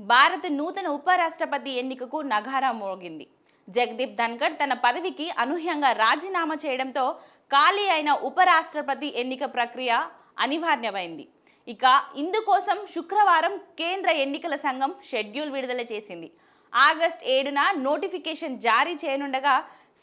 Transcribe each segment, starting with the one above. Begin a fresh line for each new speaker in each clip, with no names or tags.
భారత నూతన ఉపరాష్ట్రపతి ఎన్నికకు నగారా మోగింది. జగదీప్ ధన్కడ్ తన పదవికి అనూహ్యంగా రాజీనామా చేయడంతో ఖాళీ అయిన ఉపరాష్ట్రపతి ఎన్నిక ప్రక్రియ అనివార్యమైంది. ఇక ఇందుకోసం శుక్రవారం కేంద్ర ఎన్నికల సంఘం షెడ్యూల్ విడుదల చేసింది. ఆగస్ట్ ఏడున నోటిఫికేషన్ జారీ చేయనుండగా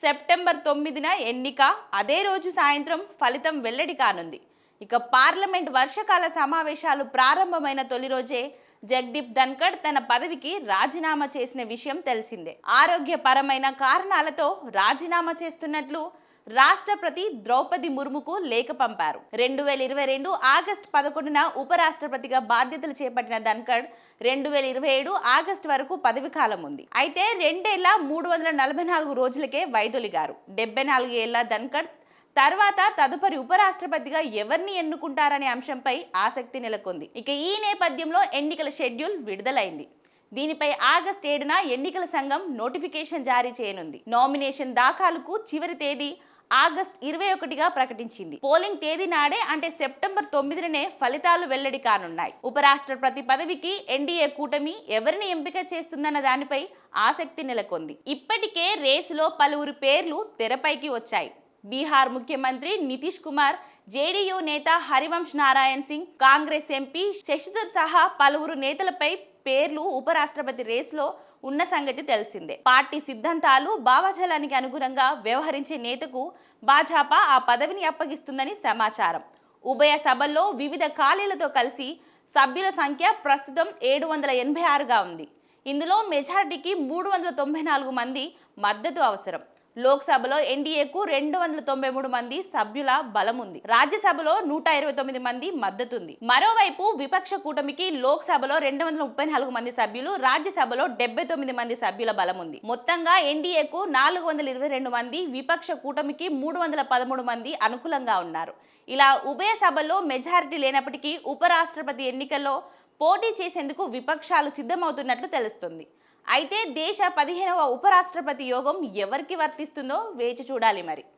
సెప్టెంబర్ తొమ్మిదిన ఎన్నిక అదే రోజు సాయంత్రం ఫలితం వెల్లడి కానుంది. ఇక పార్లమెంట్ వర్షకాల సమావేశాలు ప్రారంభమైన తొలి రోజే జగదీప్ ధన్కడ్ తన పదవికి రాజీనామా చేసిన విషయం తెలిసిందే. ఆరోగ్యపరమైన కారణాలతో రాజీనామా చేస్తున్నట్లు రాష్ట్రపతి ద్రౌపది ముర్ముకు లేఖ పంపారు. రెండు వేల ఇరవై రెండు ఆగస్టు పదకొండున ఉపరాష్ట్రపతిగా బాధ్యతలు చేపట్టిన ధన్కడ్ రెండు వేల ఇరవై ఏడు ఆగస్టు వరకు పదవి కాలం ఉంది. అయితే రెండేళ్ళ మూడు వందల నలభై నాలుగు రోజులకే వైదొలిగారు. డెబ్బై నాలుగు ఏళ్ళ ధన్కడ్ తర్వాత తదుపరి ఉపరాష్ట్రపతిగా ఎవరిని ఎన్నుకుంటారనే అంశంపై ఆసక్తి నెలకొంది. ఇక ఈ నేపథ్యంలో ఎన్నికల షెడ్యూల్ విడుదలైంది. దీనిపై ఆగస్ట్ ఏడున ఎన్నికల సంఘం నోటిఫికేషన్ జారీ చేయనుంది. నామినేషన్ దాఖలుకు చివరి తేదీ ఆగస్ట్ ఇరవై ఒకటిగా ప్రకటించింది. పోలింగ్ తేదీ నాడే అంటే సెప్టెంబర్ తొమ్మిదిననే ఫలితాలు వెల్లడి కానున్నాయి. ఉపరాష్ట్రపతి పదవికి ఎన్డీఏ కూటమి ఎవరిని ఎంపిక చేస్తుందన్న దానిపై ఆసక్తి నెలకొంది. ఇప్పటికే రేసులో పలువురు పేర్లు తెరపైకి వచ్చాయి. బీహార్ ముఖ్యమంత్రి నితీష్ కుమార్ జేడీయూ నేత హరివంశ్ నారాయణ్ సింగ్ కాంగ్రెస్ ఎంపీ శశిధర్ సహా పలువురు నేతలపై పేర్లు ఉపరాష్ట్రపతి రేసులో ఉన్న సంగతి తెలిసిందే. పార్టీ సిద్ధాంతాలు భావజాలానికి అనుగుణంగా వ్యవహరించే నేతకు భాజపా ఆ పదవిని అప్పగిస్తుందని సమాచారం. ఉభయ సభల్లో వివిధ ఖాళీలతో కలిసి సభ్యుల సంఖ్య ప్రస్తుతం ఏడు వందల ఎనభై ఆరుగా ఉంది. ఇందులో మెజారిటీకి మూడు వందల తొంభై నాలుగు మంది మద్దతు అవసరం. లోక్సభలో ఎన్డీఏకు రెండు వందల తొంభై మూడు మంది సభ్యుల బలం ఉంది. రాజ్యసభలో నూట ఇరవై తొమ్మిది మంది మద్దతు ఉంది. మరోవైపు విపక్ష కూటమికి లోక్సభలో రెండు వందల ముప్పై నాలుగు మంది సభ్యులు రాజ్యసభలో డెబ్బై తొమ్మిది మంది సభ్యుల బలం ఉంది. మొత్తంగా ఎన్డీఏకు నాలుగు వందల ఇరవై రెండు మంది విపక్ష కూటమికి మూడు వందల పదమూడు మంది అనుకూలంగా ఉన్నారు. ఇలా ఉభయ సభల్లో మెజారిటీ లేనప్పటికీ ఉపరాష్ట్రపతి ఎన్నికల్లో పోటీ చేసేందుకు విపక్షాలు సిద్ధమవుతున్నట్లు తెలుస్తుంది. అయితే దేశ పదిహేనవ ఉపరాష్ట్రపతి యోగం ఎవరికి వర్తిస్తుందో వేచి చూడాలి మరి.